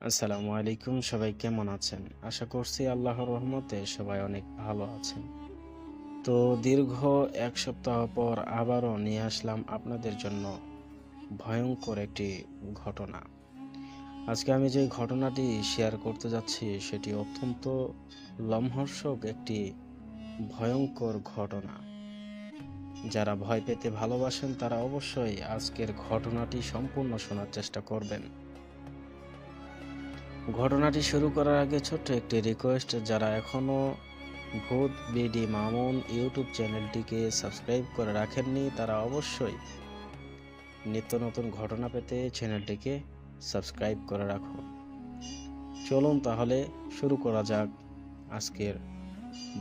আসসালামু আলাইকুম, সবাই কেমন আছেন? আশা করছি আল্লাহর রহমতে সবাই অনেক ভালো আছেন। তো দীর্ঘ এক সপ্তাহ পর আবারও নিয়ে আসলাম আপনাদের জন্য ভয়ঙ্কর একটি ঘটনা। আজকে আমি যে ঘটনাটি শেয়ার করতে যাচ্ছি, সেটি অত্যন্ত লম্হর্ষক একটি ভয়ঙ্কর ঘটনা। যারা ভয় পেতে ভালোবাসেন, তারা অবশ্যই আজকের ঘটনাটি সম্পূর্ণ শোনার চেষ্টা করবেন। ঘটনাটি শুরু করার আগে ছোট্ট একটি রিকোয়েস্ট যারা এখনও ভূত, বিডি, মামুন ইউটিউব চ্যানেলটিকে সাবস্ক্রাইব করে রাখেননি, তারা অবশ্যই নিত্য নতুন ঘটনা পেতে চ্যানেলটিকে সাবস্ক্রাইব করে রাখুন চলুন তাহলে শুরু করা যাক আজকের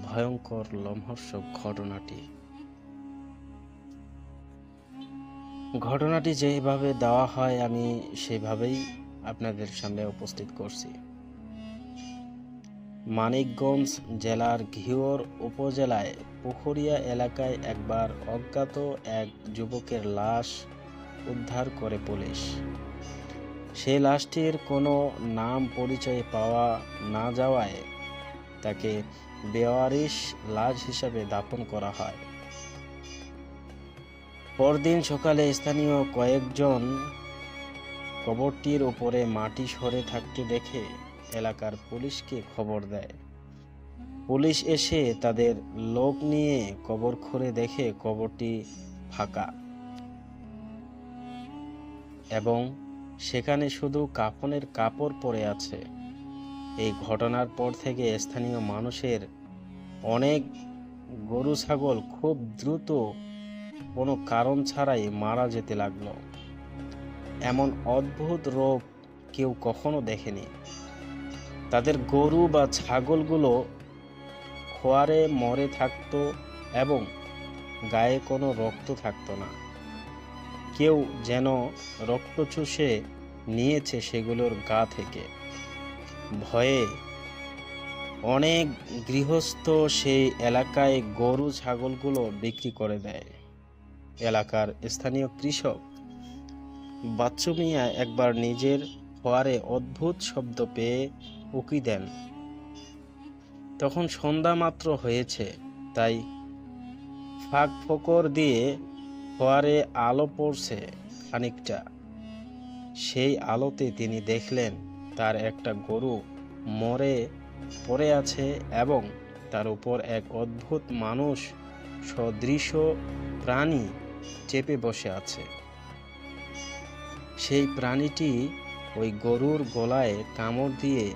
ভয়ঙ্কর, লম্হর্ষক ঘটনাটি। ঘটনাটি যেভাবে দেওয়া হয়, আমি সেভাবেই আপনাদের সামনে উপস্থিত করছি। মানিকগঞ্জ জেলার ঘিওর উপজেলায় পুখুরিয়া এলাকায় একবার অজ্ঞাত এক যুবকের লাশ উদ্ধার করে পুলিশ। সেই লাশটির কোনো নাম পরিচয় পাওয়া না যাওয়ায় তাকে বেওয়ারিশ লাশ হিসাবে দাপন করা হয়। পরদিন সকালে স্থানীয় কয়েকজন কবরটির উপরে মাটি সরে থাকতে দেখে এলাকার পুলিশকে খবর দেয়। পুলিশ এসে তাদের লোক নিয়ে কবর খুঁড়ে দেখে কবরটি ফাঁকা এবং সেখানে শুধু কাফনের কাপড় পরে আছে। এই ঘটনার পর থেকে স্থানীয় মানুষের অনেক গরু ছাগল খুব দ্রুত কোনো কারণ ছাড়াই মারা যেতে লাগল। এমন অদ্ভুত রোগ কেউ কখনো দেখেনি। তাদের গরু বা ছাগলগুলো খোয়ারে মরে থাকতো এবং গায়ে কোনো রক্ত থাকতো না। কেউ যেন রক্ত চুষে নিয়েছে সেগুলোর গা থেকে। ভয়ে অনেক গৃহস্থ সেই এলাকায় গরু, ছাগলগুলো বিক্রি করে দেয়। এলাকার স্থানীয় কৃষক বাচ্চু মিয়া একবার নিজের ফোয়ারে অদ্ভুত শব্দ পেয়ে উকি দেন। তখন সন্ধ্যা মাত্র হয়েছে, তাই ফাঁক ফোকর দিয়ে ফোয়ারে আলো পড়ছে খানিকটা। সেই আলোতে তিনি দেখলেন তার একটা গরু মরে পড়ে আছে এবং তার উপর এক অদ্ভুত মানুষ সদৃশ প্রাণী চেপে বসে আছে। সেই প্রাণীটি ওই গরুর গলায় কামড় দিয়ে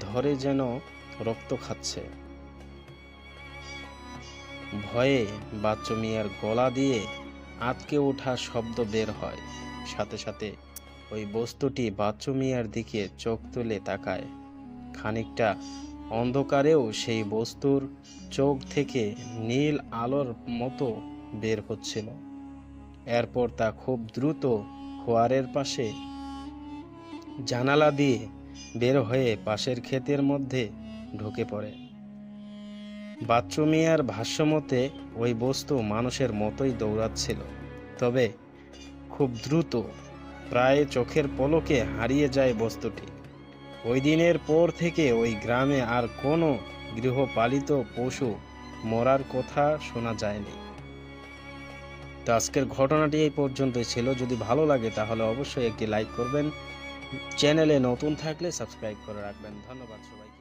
ধরে যেন রক্ত খাচ্ছে। ভয়ে বাচ্চু মিয়ার গলা দিয়ে আটকে ওঠা শব্দ বের হয়। সাথে সাথে ওই বস্তুটি বাচ্চু মিয়ার দিকে চোখ তুলে তাকায়। খানিকটা অন্ধকারেও সেই বস্তুর চোখ থেকে নীল আলোর মতো বের হচ্ছিল। এরপর তা খুব দ্রুত খোয়ারের পাশে জানালা দিয়ে বের হয়ে পাশের ক্ষেতের মধ্যে ঢুকে পড়ে। বাচ্চু মিয়ার ভাষ্যমতে ওই বস্তু মানুষের মতোই দৌড়াচ্ছিল। তবে খুব দ্রুত প্রায় চোখের পলকে হারিয়ে যায় বস্তুটি। ওই দিনের পর থেকে ওই গ্রামে আর কোনো গৃহপালিত পশু মরার কথা শোনা যায়নি। তো আজকের ঘটনাটি এই পর্যন্তই ছিল। যদি ভালো লাগে তাহলে অবশ্যই একটি লাইক করবেন। চ্যানেলে নতুন থাকলে সাবস্ক্রাইব করে রাখবেন। ধন্যবাদ সবাইকে।